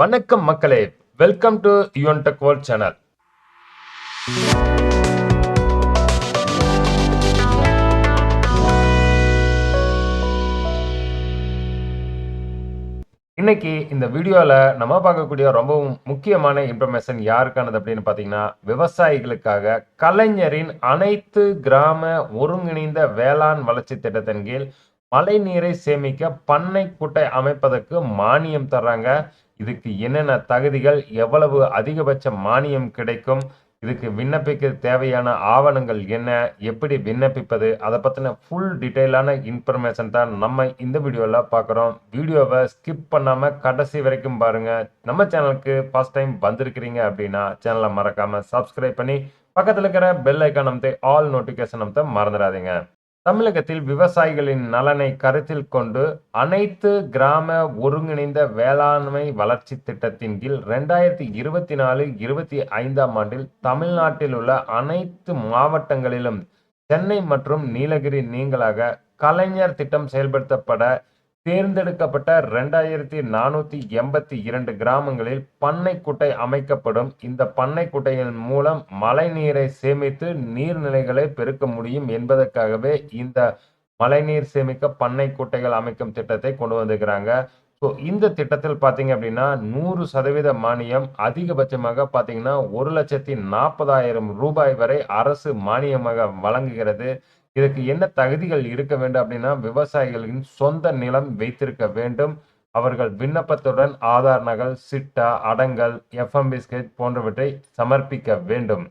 வணக்கம் மக்களே. Welcome to Yuvan tech world channel இன்னைக்கு இந்த வீடியோவில் நம்ம பார்க்கக்கூடிய ரொம்பவும் முக்கியமான இன்ஃபர்மேஷன் யாருக்கானது அப்படின்னு பார்த்தீங்கன்னா விவசாயிகளுக்காக கலைஞரின் அனைத்து கிராம ஒருங்கிணைந்த வேளாண் வளர்ச்சி திட்டத்தின் கீழ் மழை நீரை சேமிக்க பண்ணை கூட்டை அமைப்பதற்கு மானியம் தர்றாங்க இதுக்கு என்னென்ன தகுதிகள் எவ்வளவு அதிகபட்ச மானியம் கிடைக்கும் இதுக்கு விண்ணப்பிக்க தேவையான ஆவணங்கள் என்ன எப்படி விண்ணப்பிப்பது அதை பற்றின ஃபுல் டீட்டெயிலான இன்ஃபர்மேஷன் தான் நம்ம இந்த வீடியோவில் பார்க்குறோம். வீடியோவை ஸ்கிப் பண்ணாமல் கடைசி வரைக்கும் பாருங்கள் நம்ம சேனலுக்கு ஃபர்ஸ்ட் டைம் வந்திருக்கிறீங்க அப்படின்னா சேனலை மறக்காமல் சப்ஸ்கிரைப் பண்ணி பக்கத்தில் இருக்கிற பெல் ஐக்கான் அமைத்து ஆல் நோட்டிஃபிகேஷன் அமைத்த மறந்துடாதீங்க. தமிழகத்தில் விவசாயிகளின் நலனை கருத்தில் கொண்டு அனைத்து கிராம ஒருங்கிணைந்த வேளாண்மை வளர்ச்சி திட்டத்தின் கீழ் ரெண்டாயிரத்தி இருபத்தி நாலு இருபத்தி ஐந்தாம் ஆண்டில் தமிழ்நாட்டில் உள்ள அனைத்து மாவட்டங்களிலும் சென்னை மற்றும் நீலகிரி நீங்களாக கலைஞர் திட்டம் செயல்படுத்தப்பட தேர்ந்தெடுக்கப்பட்ட ரெண்டாயிரத்தி நானூத்தி எண்பத்தி இரண்டு கிராமங்களில் பண்ணை குட்டை அமைக்கப்படும். இந்த பண்ணைக்குட்டையின் மூலம் மழை நீரை சேமித்து நீர்நிலைகளை பெருக்க முடியும் என்பதற்காகவே இந்த மழைநீர் சேமிக்க பண்ணை குட்டைகள் அமைக்கும் திட்டத்தை கொண்டு வந்திருக்கிறாங்க. ஸோ இந்த திட்டத்தில் பார்த்தீங்க அப்படின்னா நூறு சதவீத மானியம் அதிகபட்சமாக பார்த்தீங்கன்னா ஒரு லட்சத்தி நாற்பதாயிரம் ரூபாய் வரை அரசு மானியமாக வழங்குகிறது. இதுக்கு என்ன தகுதிகள் இருக்க வேண்டும் அப்படின்னா விவசாயிகளின் சொந்த நிலம் வைத்திருக்க வேண்டும். அவர்கள் விண்ணப்பத்துடன் ஆதார் நகல் சிட்டா அடங்கல் எஃப்எம் பிஸ்கெட் போன்றவற்றை சமர்ப்பிக்க வேண்டும்.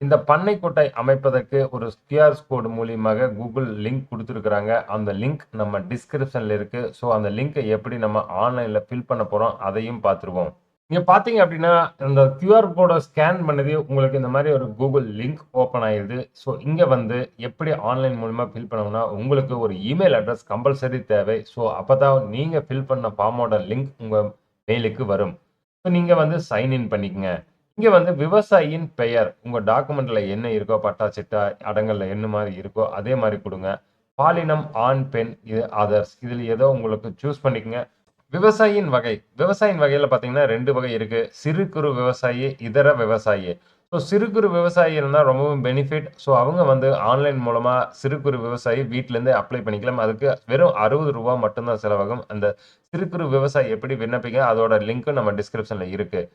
இந்த பண்ணை கொட்டை அமைப்பதற்கு ஒரு கியூஆர் கோடு மூலியமாக கூகுள் லிங்க் கொடுத்துருக்குறாங்க. அந்த லிங்க் நம்ம டிஸ்கிரிப்ஷனில் இருக்குது ஸோ அந்த லிங்கை எப்படி நம்ம ஆன்லைனில் ஃபில் பண்ண போகிறோம் அதையும் பார்த்துருவோம். நீங்கள் பார்த்தீங்க அப்படின்னா இந்த கியூஆர் கோடை ஸ்கேன் பண்ணது உங்களுக்கு இந்த மாதிரி ஒரு கூகுள் லிங்க் ஓப்பன் ஆயிடுது ஸோ இங்கே வந்து எப்படி ஆன்லைன் மூலிமா ஃபில் பண்ணணும்னா உங்களுக்கு ஒரு இமெயில் அட்ரஸ் கம்பல்சரி தேவை. ஸோ அப்போ தான் நீங்கள் ஃபில் பண்ண ஃபார்மோட லிங்க் உங்கள் மெயிலுக்கு வரும். ஸோ நீங்கள் வந்து சைன்இன் பண்ணிக்கங்க. இங்கே வந்து விவசாயியின் பெயர் உங்கள் டாக்குமெண்ட்டில் என்ன இருக்கோ பட்டா சிட்டா அடங்கலில் என்ன மாதிரி இருக்கோ அதே மாதிரி கொடுங்க. பாலினம் ஆண் பெண் இது அதர்ஸ் இதில் ஏதோ உங்களுக்கு சூஸ் பண்ணிக்கங்க. விவசாயியின் வகை. விவசாயின் வகையில் பார்த்தீங்கன்னா ரெண்டு வகை இருக்குது சிறு குறு விவசாயி இதர விவசாயி. ஸோ சிறு குறு விவசாயி இருந்தால் ரொம்பவும் பெனிஃபிட் ஸோ அவங்க வந்து ஆன்லைன் மூலமாக சிறு குறு விவசாயி வீட்டிலேருந்தே அப்ளை பண்ணிக்கலாம். அதுக்கு வெறும் அறுபது ரூபா மட்டும்தான் செலவாகும். அந்த சிறு குறு விவசாயி எப்படி விண்ணப்பிங்க அதோட லிங்க்கும் நம்ம டிஸ்கிரிப்ஷனில் இருக்குது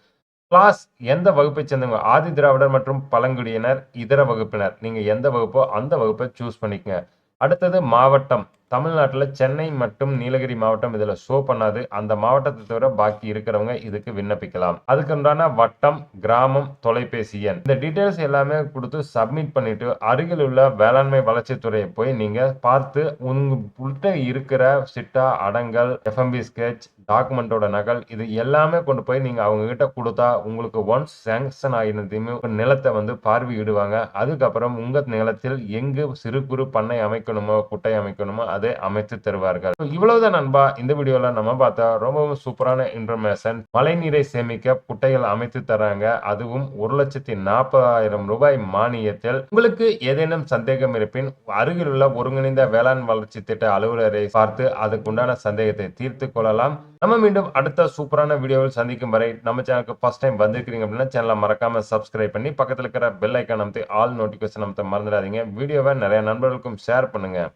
கிளாஸ் எந்த வகுப்பை சேர்ந்தவங்க? ஆதி திராவிடர் மற்றும் பழங்குடியினர் இதர வகுப்பினர். நீங்கள் எந்த வகுப்போ அந்த வகுப்பை சூஸ் பண்ணிக்கங்க. அடுத்தது மாவட்டம். தமிழ்நாட்டில் சென்னை மற்றும் நீலகிரி மாவட்டம் இதில் ஷோ பண்ணாது. அந்த மாவட்டத்தை தவிர பாக்கி இருக்கிறவங்க இதுக்கு விண்ணப்பிக்கலாம். அதுக்குண்டான வட்டம் கிராமம் தொலைபேசி எண். இந்த டீட்டெயில்ஸ் எல்லாமே கொடுத்து சப்மிட் பண்ணிட்டு அருகில் உள்ள வேளாண்மை வளர்ச்சித்துறையை போய் நீங்க பார்த்து உங்கள்கிட்ட இருக்கிற சிட்டா அடங்கல் எஃப்எம்பி ஸ்கெச் டாக்குமெண்டோட நகல் இது எல்லாமே கொண்டு போய் நீங்கள் அவங்க கிட்ட கொடுத்தா உங்களுக்கு ஒன்ஸ் சேங்ஷன் ஆகினதையுமே நிலத்தை வந்து பார்வையிடுவாங்க. அதுக்கப்புறம் உங்கள் நிலத்தில் எங்கு சிறு குறு பண்ணை அமைக்கணுமோ குட்டை அமைக்கணுமோ அதை அமைத்து தருவார்கள். இவ்வளவுதான் நண்பா. இந்த வீடியோவில் நம்ம பார்த்தா ரொம்பவும் சூப்பரான இன்ஃபர்மேஷன் மழை நீரை சேமிக்க குட்டைகள் அமைத்து தராங்க. அதுவும் ஒரு லட்சத்தி நாற்பதாயிரம் ரூபாய் மானியத்தில். உங்களுக்கு ஏதேனும் சந்தேகம் இருப்பின் அருகிலுள்ள ஒருங்கிணைந்த வேளாண் வளர்ச்சி திட்ட அலுவலரை பார்த்து அதுக்குண்டான சந்தேகத்தை தீர்த்து கொள்ளலாம். நம்ம மீண்டும் அடுத்த சூப்பரான வீடியோவில் சந்திக்கும் வரை நம்ம சேனலுக்கு ஃபர்ஸ்ட் டைம் வந்திருக்கிறீங்க அப்படின்னா சேனலை மறக்காம சப்ஸ்கிரைப் பண்ணி பக்கத்தில் இருக்கிற பெல் ஐக்கான் அமைத்து ஆல் நோட்டிஃபிகேஷன் அமைத்து மறந்துடாதீங்க. வீடியோவை நிறைய நண்பர்களுக்கும் ஷேர் பண்ணுங்கள்